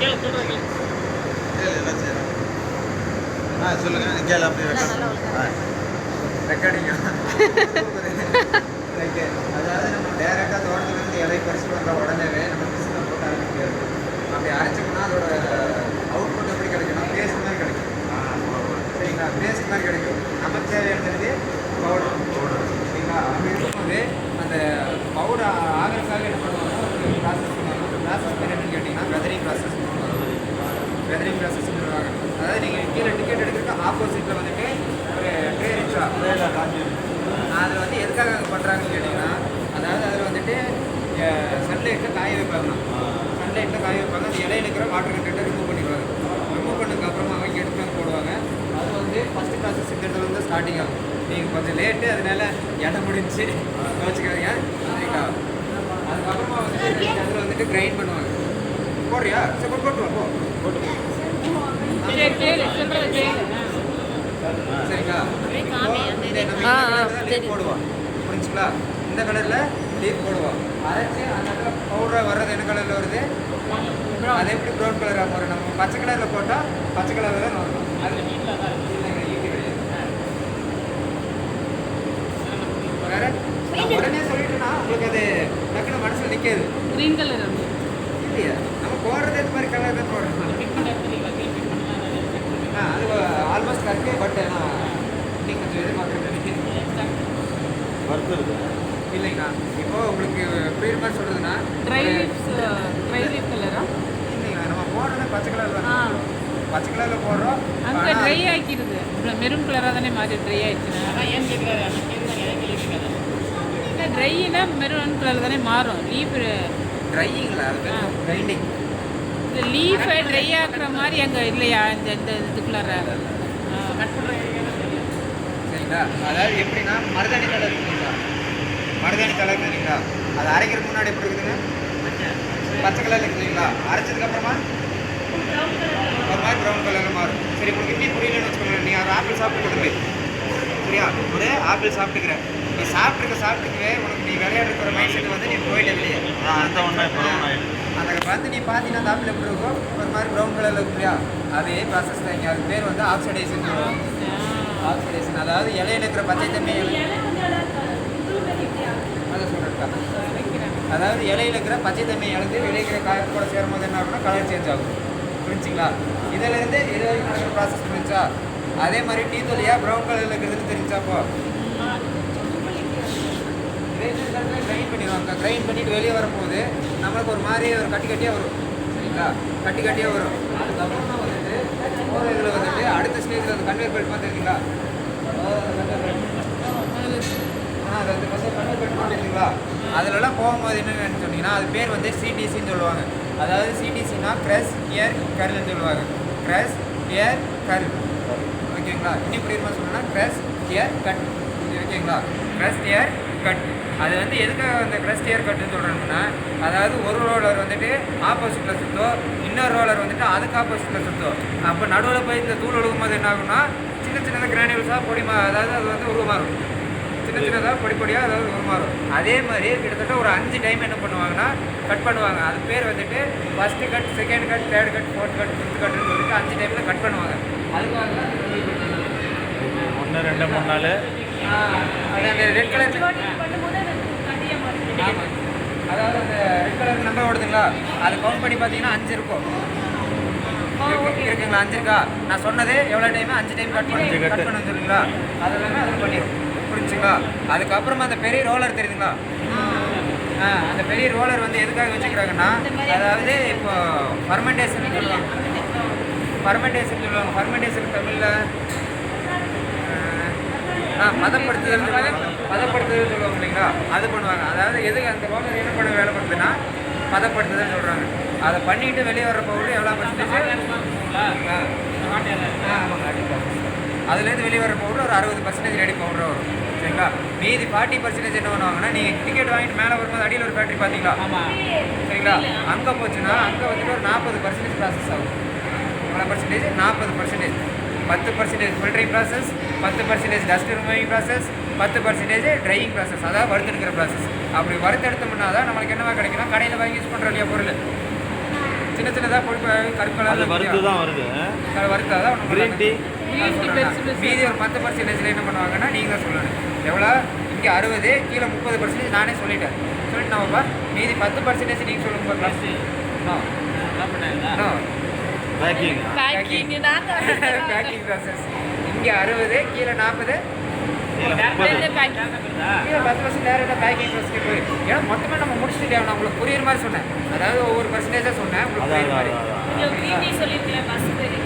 கேளு சொல்கிறேன் கேளு. கேளு. ஆ சொல்லுங்க. கேளு அப்படியே ரெக்கார்டிங் ரைட்டு அதாவது நம்ம டேரெக்டாக தோட்டத்துலேருந்து இலை பறிச்சு வந்த உடனேவே நம்ம மிஷினில் போட்டு அரைக்க முடியாது. அப்படி அரைச்சோம்னா அதோட அவுட்புட் எப்படி கிடைக்கும்னா பேஸ்ட் மாதிரி கிடைக்கும் சரிங்களா பேஸ்ட் மாதிரி கிடைக்கும் நமக்கு தேவையானது பவுடர் பவுடர் சரிங்களா அப்படி இருக்கும்போது அந்த பவுடர் ஆகிறதுக்காக என்ன பண்ணுவாங்க ஒரு ப்ராசஸ் பண்ணுவாங்க அந்த ப்ராசஸ் பேர் என்னன்னு கேட்டிங்கன்னா வெதரிங் ப்ராசஸ் வெதரிங் ப்ராசஸ் பண்ணுவாங்க அதாவது நீங்கள் கீழே டிக்கெட் எடுக்கிறதுக்கு ஆப்போசிட்டில் வந்துட்டு ஒரு ட்ரே ரிக்ஷா அதில் வந்து எதுக்காக பண்ணுறாங்கன்னு கேட்டிங்கன்னா அதாவது அதில் வந்துட்டு சன்லைட்டில் காய வைப்பாங்க. சன்லைட்டில் காய வைப்பாங்க. அந்த இலையில இருக்கிற வாட்டர் கண்டென்ட்டை ரிமூவ் பண்ணிடுவாங்க. ரிமூவ் பண்ணதுக்கு அப்புறமா அவங்க எடுத்து வந்து போடுவாங்க. அது வந்து ஃபஸ்ட்டு ப்ராசஸ் இந்த இடத்துல வந்து ஸ்டார்டிங் ஆகும். நீங்கள் கொஞ்சம் லேட்டு அதனால இடம் முடிஞ்சு வச்சுக்காதீங்க. அதுக்கப்புறமா வந்துட்டு அதில் வந்துட்டு கிரைண்ட் பண்ணுவாங்க. போடுறியா? சரி போட்டு போட்டு வா, போ போட்டு சரிங்களா? ஆ, ஆ. போடுவோம் புரிஞ்சுங்களா? இந்த கலர்ல லீஃப் போடுவோம் அரைச்சு அந்த இடத்துல பவுடரா வர்றது என்ன கலர்ல வருது? அது எப்படி ப்ரௌன் கலரா மாறும் நம்ம பச்சை கலர்ல போட்டா பச்சை கலர்ல தான் வரும். அது. வேற? உடனே சொல்லிட்டேன்னா உங்களுக்கு அது டக்குனு மனசுல நிக்காது. க்ரீன் கலர் இல்லையா. நம்ம போடுறது இந்த மாதிரி கலர் தான் போடுறோம் அது ஆல்மோஸ்ட் கரெக்டே பட் நான் நீங்கள் கொஞ்சம் எதிர்பார்க்குறேன் இல்லைங்கண்ணா. இப்போ உங்களுக்கு புரியுற மாதிரி சொல்றதுன்னா ட்ரை லீவ்ஸ் ட்ரை லீவ் கலரா இல்லைங்க நம்ம போடுறது பச்சை கலர் தான். பச்சை கலர்ல போடுறோம். அங்கே ட்ரை ஆக்கிடுது. மெரூன் கலராக தானே மாறி ட்ரை ஆயிடுச்சுன்னா? ஏன் இல்லை ட்ரைனா மெரூன் கலர் தானே மாறும். லீஃப் ட்ரையிங்களா அது பேர். கிரைண்டிங் இந்த லீஃபை ட்ரை ஆக்குற மாதிரி அங்கே இல்லையா? இந்த இந்த இதுக்குள்ளார? சரிங்களா? அதாவது எப்படின்னா மருதாணி கலர் மருதாணி கலர் இருக்குங்களா? அது அரைக்கிறதுக்கு முன்னாடி எப்படி இருக்குதுங்க? பச்சை கலர்ல இருக்குதுங்களா? அரைச்சதுக்கு அப்புறமா ஒரு மாதிரி ப்ரௌன் கலர்ல மாறும். சரி உங்களுக்கு இன்னும் புரியலன்னு வச்சுக்கோங்க நீ ஒரு ஆப்பிள் சாப்பிட்டு கொடுங்க. சரியா? ஒரு ஆப்பிள் சாப்பிட்டுக்கிறேன். நீ சாப்பிட்டுக்க சாப்பிட்டுக்கவே உனக்கு நீ விளையாடுற மைண்ட் செட் வந்து நீ போயிட்ட வெளியே. அந்த அந்த வந்து நீ பார்த்தீங்கன்னா அந்த ஆப்பிள் எப்படி இருக்கும் ஒரு மாதிரி ப்ரௌன் கலரில் இருக்கும் இல்லையா அதே ப்ராசஸ் தான் இங்கே. அது பேர் வந்து ஆக்சிடைசன் ஆக்சிடேஷன் அதாவது இலையில இருக்கிற பச்சை தன்மையை அதை சொல்கிறேன் அதாவது இலையில இருக்கிற பச்சை தன்மையை இழந்து விளைக்கிற காயத்தோட கூட சேரும்போது என்ன ஆகும்னா கலர் சேஞ்ச் ஆகும். புரிஞ்சுங்களா? இதிலேருந்து இது வரைக்கும் ப்ராசஸ் புரிஞ்சா அதே மாதிரி டீ தொலியா ப்ரௌன் கலரில் இருக்கிறதுன்னு தெரிஞ்சாப்போ கிரைண்ட் பண்ணிடுவாங்க கிரைண்ட் பண்ணிட்டு வெளியே வரும்போது நம்மளுக்கு ஒரு மாதிரி ஒரு கட்டி கட்டியாக வரும். சரிங்களா? கட்டி கட்டியாக வரும். அதுக்கப்புறமா வந்துட்டு ஒரு இதில் வந்துட்டு அடுத்த ஸ்டேஜில் அந்த கன்வேர் பெல்ட் பார்த்துருக்கீங்களா ஆ அது வந்து ஃபஸ்ட்டு கன்வேர் பெல்ட் பார்த்துருக்கீங்களா அதிலலாம் போகும்போது என்னென்னு சொன்னீங்கன்னா அது பேர் வந்து சிடிசின்னு சொல்லுவாங்க. அதாவது சிடிசினா க்ரெஸ் இயர் கருன்னு சொல்லுவாங்க. க்ரெஸ் இயர் கரு ஓகேங்களா? இன்னும் புரியுமா சொல்லணும்னா க்ரெஸ் இயர் கட் ஓகேங்களா? க்ரெஸ் இயர் கட் அது வந்து எதுக்காக அந்த க்ரெஸ்ட் இயர் கட்டுன்னு சொல்கிறோம்னா அதாவது ஒரு ரோலர் வந்துட்டு ஆப்போசிட்டில் சுத்தோ இன்னொரு ரோலர் வந்துட்டு அதுக்கு ஆப்போசிட்டில் சுத்தம் அப்போ நடுவில் போய் இந்த தூள் ஒழுகும் போது என்ன ஆகும்னா சின்ன சின்னதாக கிரானியூல்ஸாக பொடிமா அதாவது அது வந்து உருவமாக இருக்கும் சின்ன சின்னதாக பொடி பொடியாக அதாவது உருமாறும். அதே மாதிரி கிட்டத்தட்ட ஒரு அஞ்சு டைம் என்ன பண்ணுவாங்கன்னா கட் பண்ணுவாங்க. அது பேர் வந்துட்டு first cut second cut third cut fourth cut fifth கட்னு சொல்லிட்டு அஞ்சு டைமில் கட் பண்ணுவாங்க. அதுக்காக தான். ஒன்று ரெண்டு மூணு நாள் அது அந்த ரெட் கலர் ஆமாம் அதாவது அந்த ரெட் கலர் நம்பர் ஓடுதுங்களா? அது கவுண்ட் பண்ணி பார்த்தீங்கன்னா அஞ்சு இருக்கும். இருக்கு- இருக்குங்களா? அஞ்சு இருக்கா நான் சொன்னது எவ்வளோ டைம் அஞ்சு டைம் கட் பண்ணி கட். பண்ண சொல்லுங்களா அது எல்லாமே அது பண்ணிடும் புரிஞ்சுங்களா அதுக்கப்புறமா அந்த பெரிய ரோலர் தெரியுதுங்களா? அந்த பெரிய ரோலர் வந்து எதுக்காக வச்சுக்கிறாங்கன்னா அதாவது இப்போ ஃபர்மெண்டேஷன் சொல்லுவாங்க. ஃபர்மெண்டேஷன் சொல்லுவாங்க. ஃபர்மெண்டேஷன் தமிழில் ஆ பதப்படுத்துதல் சொல்லுவாங்க. பதப்படுத்துதல் சொல்லுவாங்க இல்லைங்களா? அது பண்ணுவாங்க. அதாவது எதுக்கு அந்த ரோலர் என்ன பண்ண வேலை பண்ணுதுன்னா பதப்படுத்துதல் சொல்கிறாங்க அதை பண்ணிட்டு வெளியே வர பவுடர் எவ்வளோ பர்சன்டேஜ் அதுலேருந்து வெளியே வர பவுடர் ஒரு அறுபது பர்சன்டேஜ் ரெடி பவுடர் வரும். சரிங்களா மீதி ஃபார்ட்டி பர்சன்டேஜ் என்ன பண்ணுவாங்கன்னா நீங்கள் டிக்கெட் வாங்கிட்டு மேலே வரும்போது அடியில் ஒரு ஃபேக்ட்ரி பார்த்தீங்களா ஆமாம் சரிங்களா? அங்கே போச்சுன்னா அங்கே வந்துட்டு ஒரு நாற்பது பர்சன்டேஜ் ப்ராசஸ் ஆகும். எவ்வளோ பர்சன்டேஜ் நாற்பது பர்சன்டேஜ் பத்து பர்சன்டேஜ் ஃபில்டரிங் ப்ராசஸ் பத்து பர்சன்டேஜ் டஸ்ட் ரிமூவிங் ப்ராசஸ் பத்து பர்சன்டேஜ் ட்ரையிங் ப்ராசஸ் அதாவது வறுத்தெடுக்கிற ப்ராசஸ் அப்படி வறுத்தெடுத்தோம்னா தான் நம்மளுக்கு என்னவா கிடைக்கும்னா கடையில் வாங்கி யூஸ் பண்ணுற இல்லையா பொருள். சின்ன சின்னதாக பொடி அது கருக்கலாக வறுத்து தான் வருது. வறுத்தா மீதி ஒரு பத்து பர்சன்டேஜில் என்ன பண்ணுவாங்கன்னா நீங்கள் தான் சொல்லணும். எவ்வளோ? இங்கே அறுபது கீழே முப்பது பர்சன்டேஜ் நானே சொல்லிட்டேன். சொல்லிட்டு நம்ம மீதி பத்து பர்சன்டேஜ் நீங்கள் சொல்லுங்க பார்க்கலாம் நோ பேக்கிங் பேக்கிங் ப்ராசஸ் இங்கே அறுபது கீழே நாற்பது மொத்தமாக நம்ம முடிச்சுட்டு நான் உங்களுக்கு புரியுற மாதிரி சொன்னேன். அதாவது ஒவ்வொரு பர்சன்டேஜாக சொன்னேன். உங்களுக்கு புரியுற மாதிரி அதான், அதான் உங்களுக்கு green tea சொல்லிருக்கீங்க பஸ் பேரு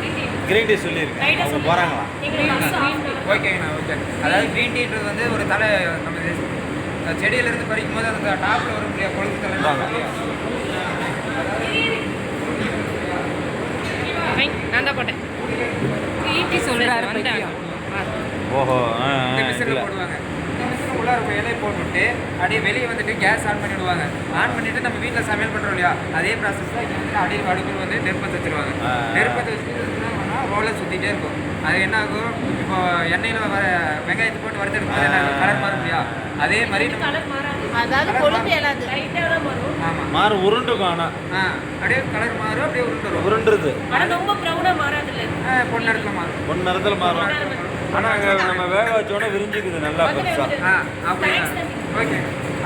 green tea கிரீன் டீ சொல்லியிருக்கேன் போகிறாங்களா. ஓகேங்கண்ணா ஓகே அதாவது க்ரீன் டீன்றது வந்து ஒரு தலை நம்ம செடியிலிருந்து பறிக்கும் போது அந்த டாப்பில் வரும் இல்லையா கொழுப்பு தலை நான் தான் போட்டேன். சொல்றாரு வந்தாங்க. பைத்தியம். ஓஹோ. போடுவாங்க. உள்ளார போய் இலையை போட்டுவிட்டு அப்படியே வெளியே வந்துட்டு கேஸ் ஆன் பண்ணி விடுவாங்க ஆன் பண்ணிட்டு நம்ம வீட்டில் சமையல் பண்ணுறோம் இல்லையா? அதே ப்ராசஸ் தான் இங்கே வந்து அடி அடுப்பில் வந்து நெருப்பத்தை வச்சுருவாங்க. நெருப்பத்தை வச்சுட்டு ரோலை சுற்றிட்டே இருக்கும். அது என்ன ஆகும் இப்போ எண்ணெயில் வர வெங்காயத்தை போட்டு வறுத்தெடுக்கும் போது என்ன கலர் மாறும் இல்லையா? அதே மாதிரி கலர் அதாவது கொழுப்பு எழாது லைட்டாக தான் வரும் ஆமாம் மாறு உருண்டுக்கும் ஆனால் ஆ அப்படியே கலர் மாறும் அப்படியே உருண்டுரும். உருண்டுருது. ஆனால் ரொம்ப மாறாது இல்லை இடத்துல மாறும். ஒன் நேரத்தில் மாறும். ஆனால் நம்ம வேக வச்சோடனே விரிஞ்சுக்குது நல்லா பெருசாக ஆ அப்படியா? ஓகே.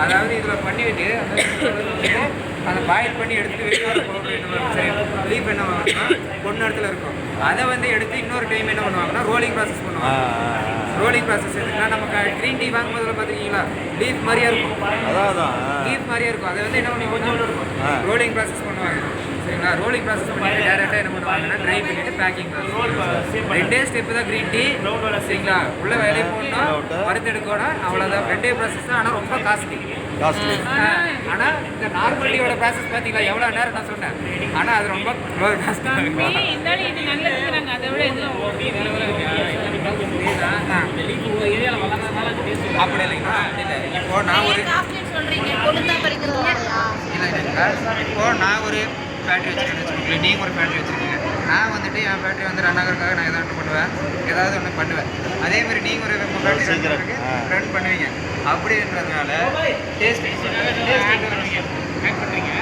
அதாவது இதில் பண்ணிவிட்டு அந்த அதை பாயில் பண்ணி எடுத்துட்டு வெளியே வர பவுடர் என்ன பண்ணுவாங்கன்னா பொண்ணு இடத்துல இருக்கும். அதை வந்து எடுத்து இன்னொரு டைம் என்ன பண்ணுவாங்கன்னா ரோலிங் ப்ராசஸ் பண்ணுவாங்க. ரோலிங் ப்ராசஸ் எதுக்குன்னா நமக்கு க்ரீன் டீ வாங்கும்போதுல பார்த்துருக்கீங்களா லீஃப் மாதிரியே இருக்கும். அதான் லீஃப் மாதிரியே இருக்கும். அதை வந்து என்ன பண்ணி கொஞ்சம் இருக்கும். ரோலிங் ப்ராசஸ் பண்ணுவாங்க. சரிங்களா? ரோலிங் ப்ராசஸ் பண்ணிட்டு டேரெக்டாக என்ன பண்ணுவாங்கன்னா ட்ரை பண்ணிட்டு பேக்கிங் ரெண்டே ஸ்டெப் தான் க்ரீன் டீ சரிங்களா? உள்ள வேலையை போடணும் வறுத்தெடுக்கணும் அவ்வளோதான் ரெண்டே ப்ராசஸ் தான். ஆனால் ரொம்ப காஸ்ட்லி காஸ்ட்லி ஆனா இந்த நார்மல் டீயோட ப்ராசஸ் பாத்தீங்களா? எவ்வளவு நேரம் நான் சொன்னேன். ஆனா அது ரொம்ப இருந்தாலும் இது நல்லதுங்கிறாங்க அதை விட இது அப்படி இல்லைங்களா? இல்ல. இப்போ நான் ஒரு இப்போ நான் ஒரு ஃபேக்ட்ரி வச்சிருக்கேன் வச்சுக்கோங்களேன். நீங்க ஒரு ஃபேக்ட்ரி வச்சிருக்கீங்க. நான் வந்துட்டு என் ஃபேக்ட்ரி வந்து ரன் ஆகிறதுக்காக நான் ஏதாவது பண்ணுவேன். ஏதாவது ஒன்று பண்ணுவேன். அதே மாதிரி நீங்க ஒரு ஃபேக்ட்ரி ரன் பண்ணுவீங்க. அப்படின்றதுனால டேஸ்ட் ஆட் பண்ணுறீங்க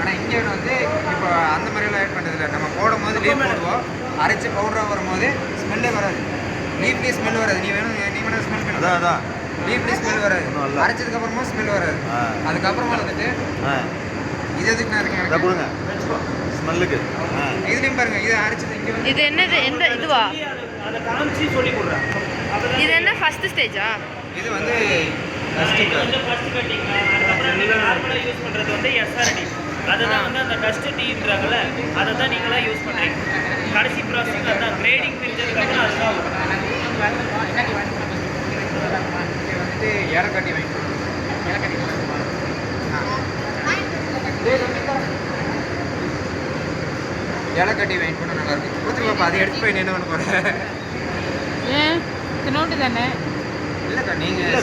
ஆனால் இங்கே வந்து இப்போ அந்த மாதிரிலாம் ஆட் பண்ணுறதில்ல நம்ம போடும் போது லீவ் போடுவோம். அரைச்சி பவுடராக வரும்போது ஸ்மெல்லே வராது. லீவ்லி ஸ்மெல் வராது. நீ வேணும் நீ வேணும் ஸ்மெல் பண்ணி. அதான் ஸ்மெல் வராது. அரைச்சதுக்கு அப்புறமா ஸ்மெல் வராது. அதுக்கப்புறமா வந்துட்டு இது எதுக்கு நான் இருக்கேன்? கொடுங்க. ஸ்மெல்லுக்கு. இதுலேயும் பாருங்க இது அரைச்சது இங்கே வந்து இது என்னது? எந்த இதுவா? இது என்ன ஃபர்ஸ்ட் ஸ்டேஜா இது வந்து டஸ்டிங் நார்மலாக யூஸ் பண்ணுறது வந்து எஸ்ஆர்டி அதுதான் வந்து அந்த டஸ்ட் டீன்றாங்கல்ல அதை தான் நீங்களாம் யூஸ் பண்ணுறீங்க கடைசி ப்ராசஸ் அதான் கிரேடிங் பிரிஞ்சதுக்கப்புறம் அதுதான் வரும். இங்கே வந்துட்டு ஏலக்காட்டி வாங்கிக்கணும் ஏலக்காட்டி ஏலக்காட்டி வாங்கி போனால் நல்லா இருக்கும் கொடுத்து பாப்பா அதை எடுத்து போய் நீ என்ன பண்ண போகிறேன் ஏன் நோட்டு தானே? இல்லைக்கா இல்லை நீங்கள்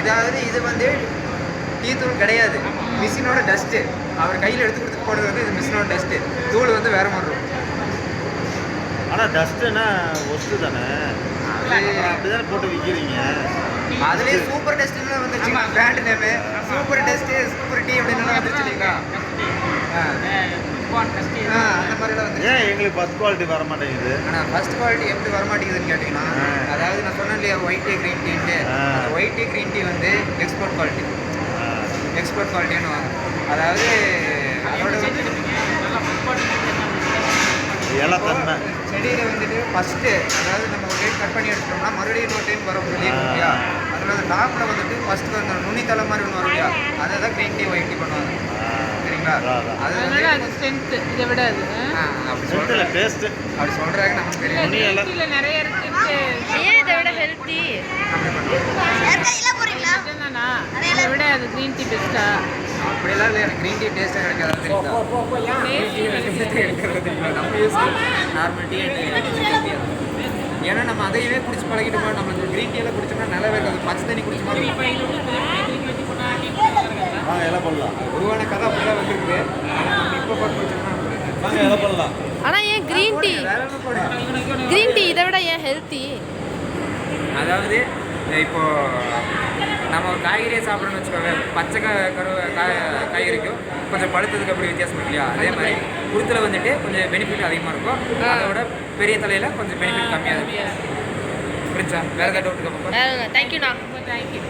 இதாவது இது வந்து டீ தூள் கிடையாது. மிஷினோட டஸ்ட்டு அவர் கையில் எடுத்து கொடுத்து போடுறது வந்து இது மிஷினோட டஸ்ட்டு தூள் வந்து வேற மாதிரி இருக்கும். ஆனால் டஸ்ட்டுன்னா ஒஸ்ட்டு தானே? அது- அப்படி தானே போட்டு விற்கிறீங்க அதுலேயே சூப்பர் டஸ்ட்னு வந்துருச்சு brand name super dust super tea அப்படின்னு வந்துருச்சு இல்லைங்களா அந்த மாதிரிலாம் வந்து ஏன் எங்களுக்கு ஃபஸ்ட் குவாலிட்டி வர மாட்டேங்குது ஆனால் ஃபர்ஸ்ட் குவாலிட்டி எப்படி வரமாட்டேங்குதுன்னு கேட்டிங்கன்னா ஆ. அதாவது நான் சொன்னேன் இல்லையா ஒயிட் டீ க்ரீன் டீன்ட்டு. அந்த ஒயிட் டீ க்ரீன் டீ வந்து எக்ஸ்போர்ட் குவாலிட்டி எக்ஸ்போர்ட் குவாலிட்டின்னு அதாவது அதோட இலத்தன்மை செடியில் வந்துட்டு ஃபஸ்ட்டு அதாவது நம்ம ஒரு டைம் கட் பண்ணி எடுத்துட்டோம்னா மறுபடியும் இன்னொரு டைம் வரும் ஆ. இல்லையா? அதில் அந்த டாப்பில் வந்துட்டு ஃபஸ்ட்டு அந்த நுனித்தலை மாதிரி ஒன்று வரும் இல்லையா? அதை தான் க்ரீன் டீ ஒயிட் டீ பண்ணுவாங்க. சரிங்களா. அது அதனால வந்து அது ஸ்ட்ரென்த் இதை விட அது. அப்படி இல்ல, taste. அப்படி சொல்கிறாங்க நமக்கு தெரியும் நிறைய இருக்கு ஏன் இதை விட ஹெல்த்தி அப்படி இதுதானா அதை விட அது க்ரீன் டீ பெஸ்ட்டா அப்படியெல்லாம் இல்லை எனக்கு க்ரீன் டீ டேஸ்ட்டே கிடைக்காது. தெரியுதா? நார்மல் டீ ஏன்னா நம்ம அதையவே குடிச்சு பழகிட்டோமா? நம்ம க்ரீன் டீ எல்லாம் குடிச்சோம்னா நல்லாவே இருக்காது. பச்சை தண்ணி குடிச்ச மாதிரி இருக்கும். வாங்க இலை பண்ணலாம். உருவான கதை அப்படிதான் வந்திருக்குது நம்ம இப்போ பார்த்து குடிச்சோம்னா வாங்க இலை பண்ணலாம். ஆனா ஏன் கிரீன் டீ கிரீன் டீ இதை விட ஏன் ஹெல்த்தி அதாவது இப்போ நம்ம ஒரு காய்கறியை சாப்பிட்றோம்னு வச்சுக்கோங்க. பச்சை க கரு காய் காய்கறிக்கும் கொஞ்சம் பழுத்ததுக்கு அப்படி வித்தியாசம் இல்லையா அதே மாதிரி குருத்தில் வந்துட்டு கொஞ்சம் பெனிஃபிட் அதிகமாக இருக்கும். அதோட பெரிய தலையில் கொஞ்சம் பெனிஃபிட் கம்மியாக இருக்கும். புரிஞ்சா? வேறு ஏதாவது டவுட் இருக்கா தேங்க்யூண்ணா தேங்க்யூ